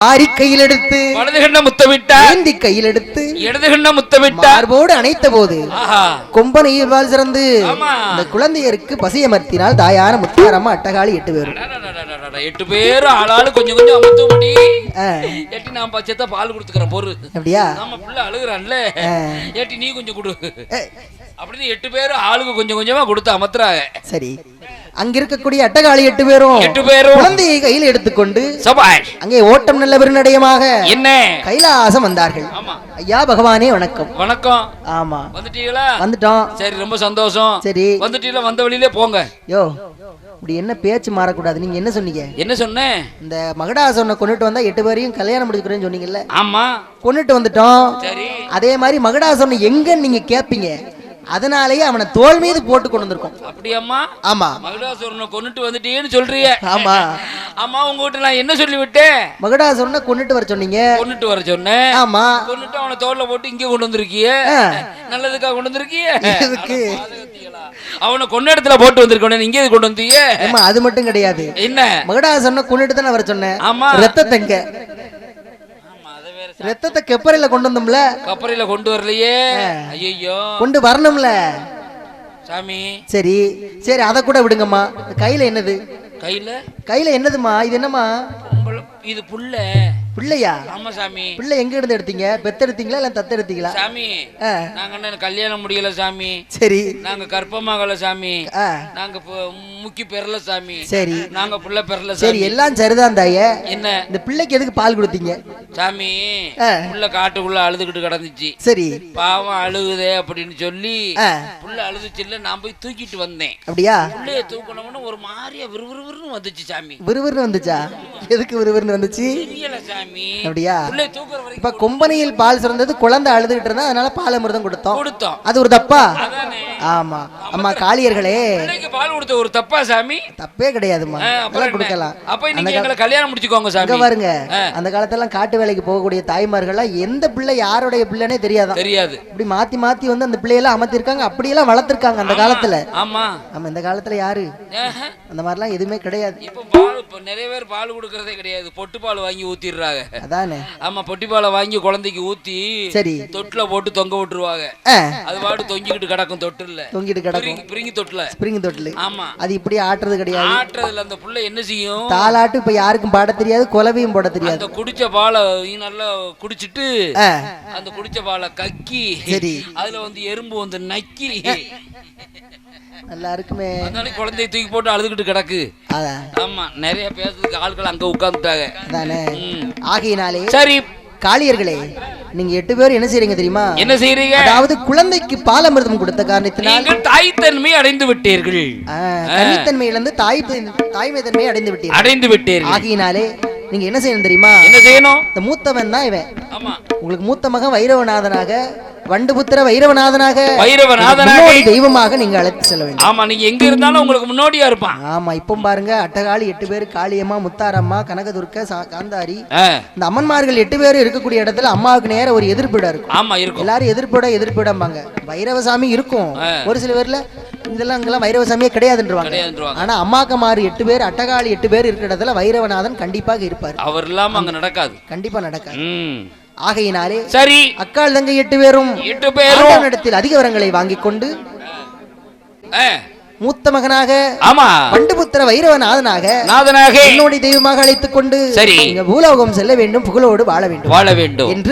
ஆரி கையில் எடுத்து வலது கண்ண முத்தமிட்டார் ஏந்தி கையில் எடுத்து இடது கண்ண முத்தமிட்டார் மார்போடு அணைத்த போது கொம்பனையில் வாழ் சிறந்து. இந்த குழந்தையருக்கு பசியமர்த்தினால் தாயான முத்தாரம்மா அட்டகாளி எட்டு பேரும் எட்டு பேரும் ஆளாளு கொஞ்சம் கொஞ்சம் அமுத்துபடி ஆ, ஏட்டி நான் பச்சைத்தா பால் கொடுத்துக்கிறேன் பொறு அப்படியா நம்ம பிள்ளை அழுகுறான்ல. ஏட்டி நீ கொஞ்சம் கொடு அப்படின்னு எட்டு பேரும் ஆளுக்கு கொஞ்சம் கொஞ்சமா கொடுத்து அமர்த்துறாங்க சரி அங்க இருக்கக்கூடிய அட்டகாளி எட்டு பேரும் எட்டு பேரும் குழந்தையை கையில் எடுத்துக்கொண்டு சபாஷ். அங்கே ஓட்டம் நல்ல பெருநடையமாக என்ன? கைலாசம் வந்தார்கள். ஐயா பகவானே வணக்கம். வணக்கம். ஆமா. வந்துட்டீங்களா? வந்துட்டோம். சரி ரொம்ப சந்தோஷம். சரி. வந்துட்டீங்களா? வந்த வழியிலே போங்க. யோ இப்படி என்ன பேச்சு மாறக்கூடாது? நீங்க என்ன சொன்னீங்க? என்ன சொன்னேன்? இந்த மகடாசனை கொண்டுட்டு வந்தா எட்டு பேரையும் கல்யாணம் முடிச்சுக்கிறேன்னு சொன்னீங்கல்ல. ஆமா. கொண்டுட்டு வந்துட்டோம். சரி. அதே மாதிரி மகடாசனை எங்கன்னு நீங்க கேட்பீங்க அதனாலேயே அவனை தோல் மீது போட்டு கொண்டு வந்திருக்கோம். அப்படியாம்மா? ஆமா. மகிழாசுரனை கொன்னுட்டு வந்துட்டீங்கன்னு சொல்றிய. ஆமா. அம்மா உங்ககிட்ட நான் என்ன சொல்லி விட்டேன்? மகடாசுரனை கொண்டுட்டு வர சொன்னீங்க. கொன்னுட்டு வர சொன்னேன். ஆமா. கொன்னுட்டு அவனை தோல்ல போட்டு இங்க கொண்டு வந்திருக்கிய. ஆ. நல்லதுக்கா கொண்டு வந்திருக்கிய? எதுக்கு? அவனை கொன்ன இடத்துல போட்டு வந்திருக்கணும் இங்க கொண்டு வந்தீங்க ஆமா அது மட்டும் கிடையாது. என்ன? மகடாசனை கொண்டுட்டு தானே வர சொன்னேன். ஆமா. ரத்தத்தங்க. ஆமா, ரத்தத்தை கெப்பரையில கொண்டு வந்தோம்ல கப்பறையில கொண்டு வரலையே. ஐயோ கொண்டு வரணும்ல? சாமி. சரி சரி அதை கூட விடுங்கம்மா. கையில என்னது? கையில? கையில என்னதுமா இது என்னம்மா? இது புள்ள பிள்ளையா? ஆமா சாமி. பிள்ளை எங்க இருந்து எடுத்தீங்க? பெத்தெடுத்தீங்களா இல்ல தத்தெடுத்தீங்களா சாமி ஆ, நாங்க என்ன கல்யாணம் முடியல சாமி. சரி. நாங்க கற்பமாகல சாமி. நாங்க முக்கி பெறல சாமி. சரி. நாங்க புள்ள பெறல சரி சாமி. எல்லாம் சரிதான் தாய. என்ன? இந்த பிள்ளைக்கு எதுக்கு பால் கொடுத்தீங்க? சாமி. புள்ள காட்டுக்குள்ள அழுதுகிட்டு கிடந்துச்சு. சரி. பாவம் அழுகுதே அப்படின்னு சொல்லி புள்ள அழுதுச்சு இல்ல நான் போய் தூக்கிட்டு வந்தேன். அப்படியா? புள்ளைய தூக்கணும்னு ஒரு மாதிரியா விறுவிறுன்னு வந்துச்சு சாமி. விறுவிறுன்னு வந்துச்சா? எதுக்கு விறுவிறுன்னு வந்துச்சு அப்படியா? இப்ப கொம்பனையில் பால் சிறந்தது குழந்தை அழுதுகிட்டு இருந்தா அதனால பால் அமிர்தம் கொடுத்தோம். கொடுத்தோம். அது ஒரு தப்பா? ஆமா. அம்மா காளியர்களே. பால் கொடுத்த ஒரு தப்பா சாமி? தப்பே அப்புறம் அதெல்லாம்? கொடுக்கலாம். அப்ப நீங்க கல்யாணம் முடிச்சுக்கோங்க சாமி. பாருங்க. அந்த காலத்தெல்லாம் காட்டு வேலைக்கு போகக்கூடிய தாய்மார்கள்லாம் எந்த பிள்ளை யாருடைய பிள்ளைனே தெரியாதான். தெரியாது. இப்படி மாத்தி மாத்தி வந்து அந்த பிள்ளையெல்லாம் அமர்த்திருக்காங்க அப்படியெல்லாம் வளர்த்திருக்காங்க அந்த காலத்துல. ஆமா. நம்ம இந்த காலத்துல யாரு. அந்த மாதிரிலாம் எதுவுமே கிடையாது. இப்ப நிறைய பேர் பால் கொடுக்கறதே கிடையாது. பொட்டு பால் வாங்கி ஊத்திடுறாங்க. அதானே? ஆமா பொட்டி பாலை வாங்கி குழந்தைக்கு ஊத்தி சரி. தொட்டில போட்டு தொங்க விட்டுருவாங்க. அது பாட்டு தொங்கிக்கிட்டு கிடக்கும் தொட்டில்ல தொங்கிட்டு கிடக்கும். பிரிங்கி பிரிங்கி தொட்டில. ஸ்பிரிங் தொட்டில். ஆமா. அது இப்படி ஆட்டுறது கிடையாது. ஆட்டுறதுல அந்த புள்ள என்ன செய்யும்? தாலாட்டு இப்ப யாருக்கும் பாட தெரியாது குலவையும் போட தெரியாது. அந்த குடிச்ச பாலை நல்லா குடிச்சிட்டு அந்த குடிச்ச பாலை கக்கி சரி. அதுல வந்து எறும்பு வந்து நக்கி நல்லா இருக்குமே அதனால குழந்தைய தூக்கி போட்டு அழுதுகிட்டு கிடக்கு. ஆமா நிறைய பேசுறதுக்கு ஆட்கள் அங்க உட்கார்ந்துட்டாங்க. அதானே. ஆகையினாலே சரி. காளியர்களே நீங்க எட்டு பேரும் என்ன செய்றீங்க தெரியுமா? என்ன செய்றீங்க? அதாவது குழந்தைக்கு பாலமிர்தம் கொடுத்த காரணத்தினால் நீங்கள் தாய்த்தன்மை அடைந்து விட்டீர்கள். ஆ, கன்னித்தன்மையிலிருந்து தாய் தாய்மை தன்மையை அடைந்து விட்டீர்கள். அடைந்து விட்டீர்கள். ஆகையினாலே நீங்க என்ன செய்யணும் தெரியுமா? என்ன செய்யணும்? இந்த மூத்தவன் தான் இவன். ஆமா. உங்களுக்கு மூத்த மகன் வைரவநாதனாக வண்டுபுத்திர வைரவநாதனாக வைரவநாதனாக தெய்வமாக நீங்க அழைத்து செல்ல வேண்டும். ஆமா நீங்க எங்க இருந்தாலும் உங்களுக்கு முன்னோடியா இருப்பான். ஆமா இப்போ பாருங்க அட்டகாளி எட்டு பேர் காளியம்மா முத்தாரம்மா கனகதுர்க்க காந்தாரி. இந்த அம்மன்மார்கள் எட்டு பேர் இருக்கக்கூடிய இடத்துல அம்மாவுக்கு நேர ஒரு எதிர்ப்பிடம் இருக்கும். ஆமா இருக்கும். எல்லாரும் எதிர்ப்பிட எதிர்ப்பிடம்பாங்க. வைரவசாமி இருக்கும். ஒரு சில பேர்ல இதெல்லாம் இங்கெல்லாம் வைரவசாமியே கிடையாதுன்றவாங்க. ஆனா அம்மாக்கமாறு எட்டு பேர் அட்டகாளி எட்டு பேர் இருக்கிற இடத்துல வைரவநாதன் கண்டிப்பாக இருப்பார். அவர் இல்லாம அங்க நடக்காது. கண்டிப்பா நடக்காது. ஆகையினாலே சரி. அக்காள் தங்கை எட்டு பேரும் எட்டு பேரும். ஆண்டவனிடத்தில் அதிக வரங்களை வாங்கிக் கொண்டு மூத்த மகனாக ஆமா. பண்டுபுத்திர வைரவநாதனாக நாதனாக. என்னுடைய தெய்வமாக அழைத்துக் கொண்டு சரி. பூலோகம் செல்ல வேண்டும் புகழோடு வாழ வேண்டும் வாழ வேண்டும். என்று